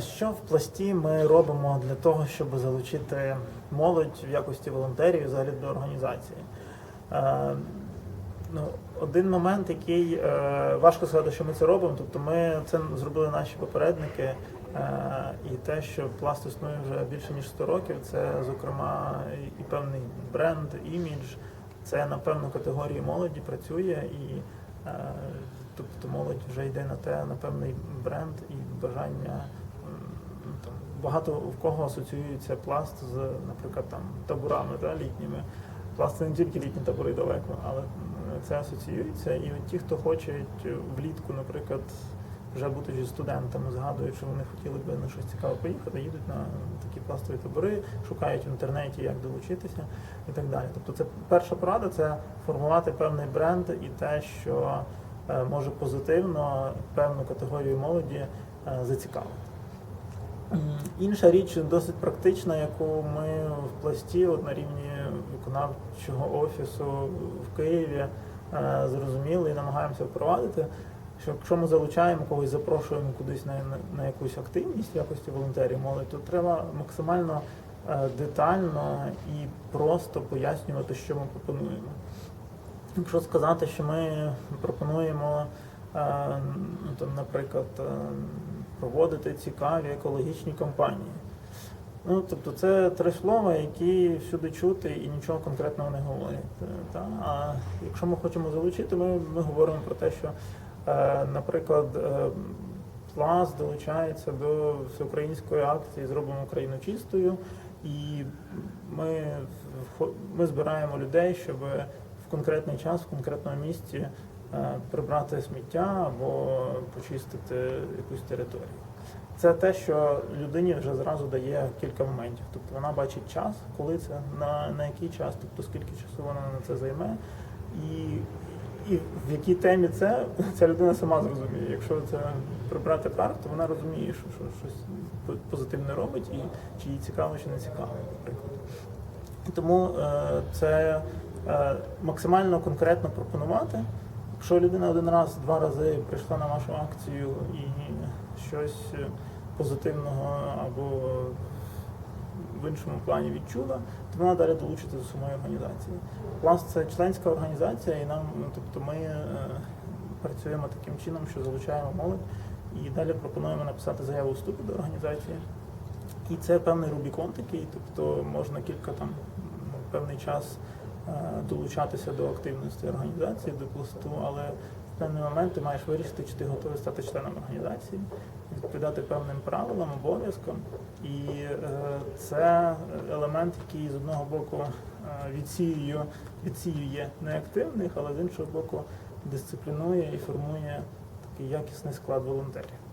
Що в пласті ми робимо для того, щоб залучити молодь в якості волонтерів взагалі до організації? Ну, один момент, який е, важко сказати, що ми це робимо. Тобто ми це зробили наші попередники, е, і те, що пласт існує вже більше ніж 100 років, це зокрема і, і певний бренд, імідж, це на певну категорію молоді працює і. е, Тобто молодь вже йде на те, на певний бренд і бажання. Там, багато в кого асоціюється пласт з, наприклад, там таборами да, літніми. Пласт це не тільки літні табори далеко, але це асоціюється. І от ті, хто хочуть влітку, наприклад, вже будучи студентами, згадують, що вони хотіли би на щось цікаве поїхати, їдуть на такі пластові табори, шукають в інтернеті, як долучитися і так далі. Тобто, це перша порада це формувати певний бренд і те, що е, може позитивно певну категорію молоді е, зацікавити. Інша річ досить практична, яку ми в пласті от на рівні виконавчого офісу в Києві е, зрозуміли і намагаємося впровадити. Що якщо ми залучаємо когось, запрошуємо кудись на, на, якусь активність в якості волонтерів молодь, то треба максимально е, детально і просто пояснювати, що ми пропонуємо. Якщо сказати, що ми пропонуємо, е, ну, там, наприклад, проводити цікаві екологічні кампанії. Ну, тобто це три слова, які всюди чути і нічого конкретного не говорять. Е, Та? А якщо ми хочемо залучити, ми, ми говоримо про те, що, е, наприклад, е, Пласт долучається до всеукраїнської акції Зробимо Україну чистою, і ми, ми збираємо людей, щоб в конкретний час, в конкретному місці прибрати сміття або почистити якусь територію. Це те, що людині вже зразу дає кілька моментів. Тобто вона бачить час, коли це, на, на який час, тобто скільки часу вона на це займе, і, і в якій темі це ця людина сама зрозуміє. Якщо це прибрати парк, то вона розуміє, що, що щось позитивне робить, і чи їй цікаво, чи не цікаво, наприклад. Тому е, це е, максимально конкретно пропонувати. Якщо людина один раз, два рази прийшла на вашу акцію і щось е, позитивного або в іншому плані відчула, то вона далі долучиться до самої організації. Пласт це членська організація, і нам, ну, тобто ми е, працюємо таким чином, що залучаємо молодь і далі пропонуємо написати заяву вступу до організації. І це певний Рубікон такий, тобто можна кілька там ну, певний час долучатися до активності організації, до пласту, але в певний момент ти маєш вирішити, чи ти готовий стати членом організації, відповідати певним правилам, обов'язкам. І е, це елемент, який з одного боку е, відсіює, відсіює неактивних, але з іншого боку дисциплінує і формує такий якісний склад волонтерів.